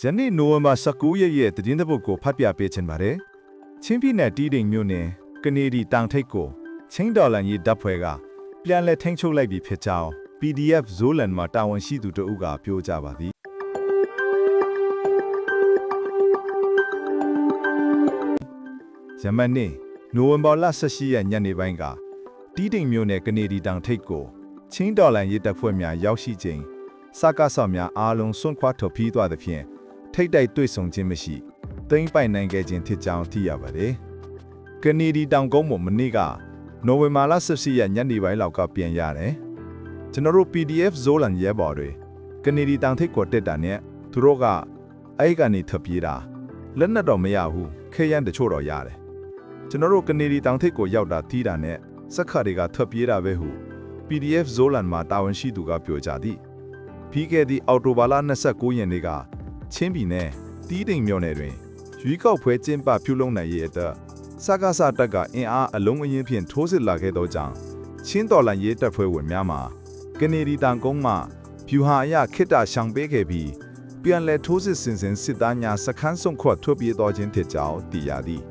ယနေ့နိုဝင်ဘာ19ရက်ရဲ့သတင်းသပုတ်ကိုဖတ်ပြပေးချင်ပါတယ်။ချင်းပြည်နယ်တီးတိမ်မြို့နယ်ကနေဒီတောင်ထိပ်ကိုချင်းဒေါ်လန်ရေးတပ်ဖွဲ့ကပြန်လည်ထိန်းချုပ်လိုက်ပြီဖြစ်ကြောင်း PDF ဇိုလန်မှာတာဝန်ရှိသူတို့ကပြောကြပါသည်။ယမန်နေ့နိုဝင်ဘာလ18ရက်ညနေပိုင်းကတီးတိမ်မြို့နယ်ကနေဒီတောင်ထိပ်ကိုချင်းဒေါ်လန်ရေးတပ်ဖွဲ့များရောက်ရှိချိန်စကားဆော့များအားလုံးစွန့်ခွာထုတ်ပြီးသွားသဖြင့် ထိတ်တိုက်တွေ့ဆုံခြင်းမရှိသိမ့်ပိုင်နိုင်ခဲ့ခြင်းဖြစ်ကြောင်းသိရပါတယ်။ကနေဒီတောင်ကုန်းပေါ်မနေ့ကနိုဝင်ဘာလ14ရက်ညနေပိုင်းလောက်ကပြန်ရတယ်။ကျွန်တော်တို့ PDF ဇိုလန်ရဲဘော်တွေကနေဒီတောင်ထိပ်ကိုတက်တာနဲ့သူတို့ကအဲ့ကနေထပ်ပြေးတာလက်နက်တော့မရဘူးခဲရန်တချို့တော့ရတယ်။ကျွန်တော်တို့ကနေဒီတောင်ထိပ်ကိုရောက်တာတီးတာနဲ့စက်ခါတွေကထပ်ပြေးတာပဲဟု PDF ဇိုလန်မှာတာဝန်ရှိသူကပြောကြသည်။ပြီးခဲ့သည့်အော်တိုဘာလ29ရက်နေ့က ချင်းပြည်နယ်တီးတိမ်မြို့နယ်တွင်ရွေးကောက်ပွဲကျင်းပပြုလုပ်နိုင်ရေးအတွက်စကားစတက်ကအင်အားအလုံးအင်းဖြင့်ထိုးစစ်လာခဲ့သောကြောင့်ချင်းတော်လန်ရေးတပ်ဖွဲ့ဝင်များမှာကနေဒီတန်ကုန်းမှဖြူဟာအရခိတ္တရှောင်ပေးခဲ့ပြီးပြန်လည်ထိုးစစ်ဆင်စဉ်စစ်သားများစခန်းဆုံးခွတ်ထွက်ပြေးသောခြင်းဖြစ်ကြောင်းသိရသည်